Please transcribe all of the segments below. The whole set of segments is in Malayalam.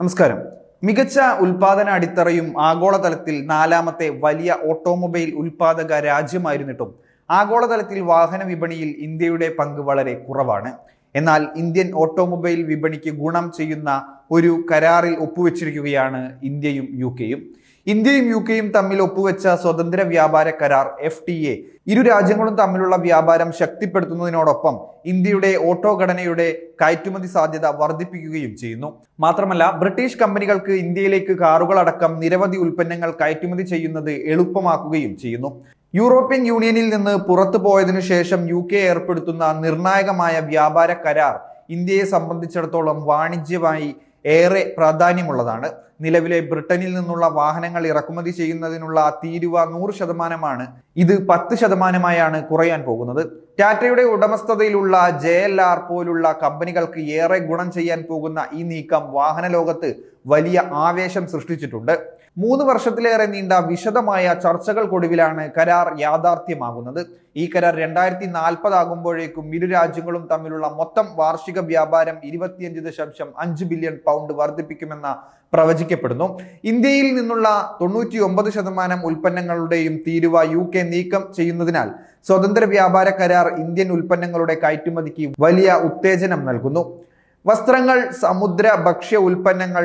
നമസ്കാരം. മികച്ച ഉൽപാദന അടിത്തറയും ആഗോളതലത്തിൽ നാലാമത്തെ വലിയ ഓട്ടോമൊബൈൽ ഉൽപാദക രാജ്യമായിരുന്നിട്ടും ആഗോളതലത്തിൽ വാഹന വിപണിയിൽ ഇന്ത്യയുടെ പങ്ക് വളരെ കുറവാണ്. എന്നാൽ ഇന്ത്യൻ ഓട്ടോമൊബൈൽ വിപണിക്ക് ഗുണം ചെയ്യുന്ന ഒരു കരാറിൽ ഒപ്പുവെച്ചിരിക്കുകയാണ് ഇന്ത്യയും യു കെയും. ഇന്ത്യയും യു കെയും തമ്മിൽ ഒപ്പുവെച്ച സ്വതന്ത്ര വ്യാപാര കരാർ എഫ് ഇരു രാജ്യങ്ങളും തമ്മിലുള്ള വ്യാപാരം ശക്തിപ്പെടുത്തുന്നതിനോടൊപ്പം ഇന്ത്യയുടെ ഓട്ടോ ഘടനയുടെ കയറ്റുമതി സാധ്യത വർദ്ധിപ്പിക്കുകയും ചെയ്യുന്നു. മാത്രമല്ല ബ്രിട്ടീഷ് കമ്പനികൾക്ക് ഇന്ത്യയിലേക്ക് കാറുകളടക്കം നിരവധി ഉൽപ്പന്നങ്ങൾ കയറ്റുമതി ചെയ്യുന്നത് എളുപ്പമാക്കുകയും ചെയ്യുന്നു. യൂറോപ്യൻ യൂണിയനിൽ നിന്ന് പുറത്തു പോയതിനു ശേഷം യു കെ ഏർപ്പെടുത്തുന്ന നിർണായകമായ വ്യാപാര കരാർ ഇന്ത്യയെ സംബന്ധിച്ചിടത്തോളം വാണിജ്യമായി ഏറെ പ്രാധാന്യമുള്ളതാണ്. നിലവിലെ ബ്രിട്ടനിൽ നിന്നുള്ള വാഹനങ്ങൾ ഇറക്കുമതി ചെയ്യുന്നതിനുള്ള തീരുവ നൂറ് ശതമാനമാണ്. ഇത് പത്ത് ശതമാനമായാണ് കുറയാൻ പോകുന്നത്. ടാറ്റയുടെ ഉടമസ്ഥതയിലുള്ള ജെ എൽ ആർ പോലുള്ള കമ്പനികൾക്ക് ഏറെ ഗുണം ചെയ്യാൻ പോകുന്ന ഈ നീക്കം വാഹന ലോകത്ത് വലിയ ആവേശം സൃഷ്ടിച്ചിട്ടുണ്ട്. മൂന്ന് വർഷത്തിലേറെ നീണ്ട വിശദമായ ചർച്ചകൾക്കൊടുവിലാണ് കരാർ യാഥാർത്ഥ്യമാകുന്നത്. ഈ കരാർ രണ്ടായിരത്തി നാൽപ്പതാകുമ്പോഴേക്കും ഇരു രാജ്യങ്ങളും തമ്മിലുള്ള മൊത്തം വാർഷിക വ്യാപാരം ഇരുപത്തിയഞ്ച് ദശാംശം അഞ്ച് ബില്യൺ പൗണ്ട് വർദ്ധിപ്പിക്കുമെന്ന പ്രവചിക്കപ്പെടുന്നു ഇന്ത്യയിൽ നിന്നുള്ള തൊണ്ണൂറ്റി ഒമ്പത് ശതമാനം ഉൽപ്പന്നങ്ങളുടെയും തീരുവ യു കെ നീക്കം ചെയ്യുന്നതിനാൽ സ്വതന്ത്ര വ്യാപാര കരാർ ഇന്ത്യൻ ഉൽപ്പന്നങ്ങളുടെ കയറ്റുമതിക്ക് വലിയ ഉത്തേജനം നൽകുന്നു. വസ്ത്രങ്ങൾ സമുദ്ര ഭക്ഷ്യ ഉൽപ്പന്നങ്ങൾ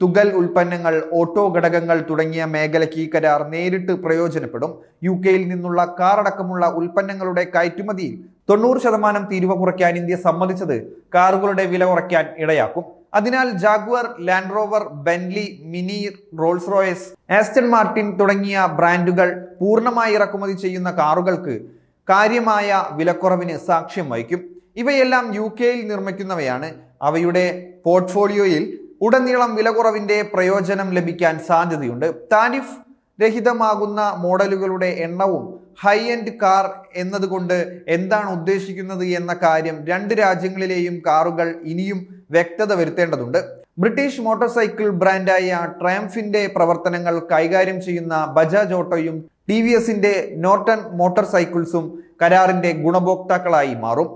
തുകൽ ഉൽപ്പന്നങ്ങൾ ഓട്ടോ ഘടകങ്ങൾ തുടങ്ങിയ മേഖലയ്ക്ക് ഈ കരാർ നേരിട്ട് പ്രയോജനപ്പെടും. യു കെയിൽ നിന്നുള്ള കാർ അടക്കമുള്ള ഉൽപ്പന്നങ്ങളുടെ കയറ്റുമതിയിൽ തൊണ്ണൂറ് ശതമാനം തീരുവ കുറയ്ക്കാൻ ഇന്ത്യ സമ്മതിച്ചത് കാറുകളുടെ വില കുറയ്ക്കാൻ ഇടയാക്കും. അതിനാൽ Jaguar Land Rover Bentley Mini Rolls Royce Aston Martin തുടങ്ങിയ ബ്രാൻഡുകൾ പൂർണമായി ഇറക്കുമതി ചെയ്യുന്ന കാറുകൾക്ക് കാര്യമായ വിലക്കുറവിന് സാക്ഷ്യം വഹിക്കും. ഇവയെല്ലാം യു കെയിൽ നിർമ്മിക്കുന്നവയാണ്. അവയുടെ പോർട്ട്ഫോളിയോയിൽ ഉടനീളം വിലക്കുറവിന്റെ പ്രയോജനം ലഭിക്കാൻ സാധ്യതയുണ്ട്. താരിഫ് രഹിതമാകുന്ന മോഡലുകളുടെ എണ്ണവും ഹൈ എൻഡ് കാർ എന്നതുകൊണ്ട് എന്താണ് ഉദ്ദേശിക്കുന്നത് എന്ന കാര്യം രണ്ട് രാജ്യങ്ങളിലെയും കാറുകൾ ഇനിയും വ്യക്തത വരുത്തേണ്ടതുണ്ട്. ബ്രിട്ടീഷ് മോട്ടോർ സൈക്കിൾ ബ്രാൻഡായ ട്രയംഫിന്റെ പ്രവർത്തനങ്ങൾ കൈകാര്യം ചെയ്യുന്ന ബജാജ് ഓട്ടോയും ടി വി എസിന്റെ നോർട്ടൺ മോട്ടോർ സൈക്കിൾസും കരാറിന്റെ ഗുണഭോക്താക്കളായി മാറും.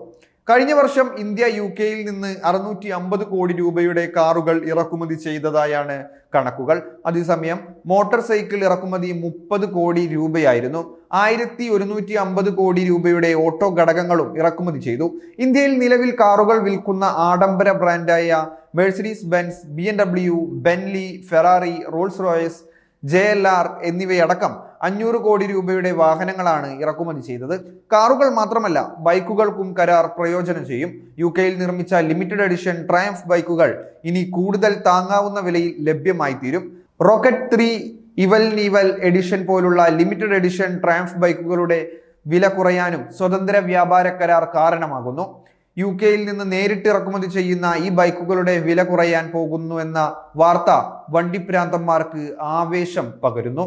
കഴിഞ്ഞ വർഷം ഇന്ത്യ യു കെയിൽ നിന്ന് അറുന്നൂറ്റി അമ്പത് കോടി രൂപയുടെ കാറുകൾ ഇറക്കുമതി ചെയ്തതായാണ് കണക്കുകൾ. അതേസമയം മോട്ടോർ സൈക്കിൾ ഇറക്കുമതി മുപ്പത് കോടി രൂപയായിരുന്നു. ആയിരത്തി ഒരുന്നൂറ്റി അമ്പത് കോടി രൂപയുടെ ഓട്ടോ ഘടകങ്ങളും ഇറക്കുമതി ചെയ്തു. ഇന്ത്യയിൽ നിലവിൽ കാറുകൾ വിൽക്കുന്ന ആഡംബര ബ്രാൻഡായ Mercedes Benz B M W Bentley Ferrari Rolls Royce J L R എന്നിവയടക്കം അഞ്ഞൂറ് കോടി രൂപയുടെ വാഹനങ്ങളാണ് ഇറക്കുമതി ചെയ്തത്. കാറുകൾ മാത്രമല്ല ബൈക്കുകൾക്കും കരാർ പ്രയോജനം ചെയ്യും. യു കെയിൽ നിർമ്മിച്ച ലിമിറ്റഡ് എഡിഷൻ ട്രയംഫ് ബൈക്കുകൾ ഇനി കൂടുതൽ താങ്ങാവുന്ന വിലയിൽ ലഭ്യമായി തീരും rocket three Evel Knievel edition പോലുള്ള ലിമിറ്റഡ് എഡിഷൻ ട്രയംഫ് ബൈക്കുകളുടെ വില കുറയാനും സ്വതന്ത്ര വ്യാപാര കരാർ കാരണമാകുന്നു. യു കെയിൽ നിന്ന് നേരിട്ട് ഇറക്കുമതി ചെയ്യുന്ന ഈ ബൈക്കുകളുടെ വില കുറയാൻ പോകുന്നു എന്ന വാർത്ത വണ്ടിപ്രാന്തന്മാർക്ക് ആവേശം പകരുന്നു.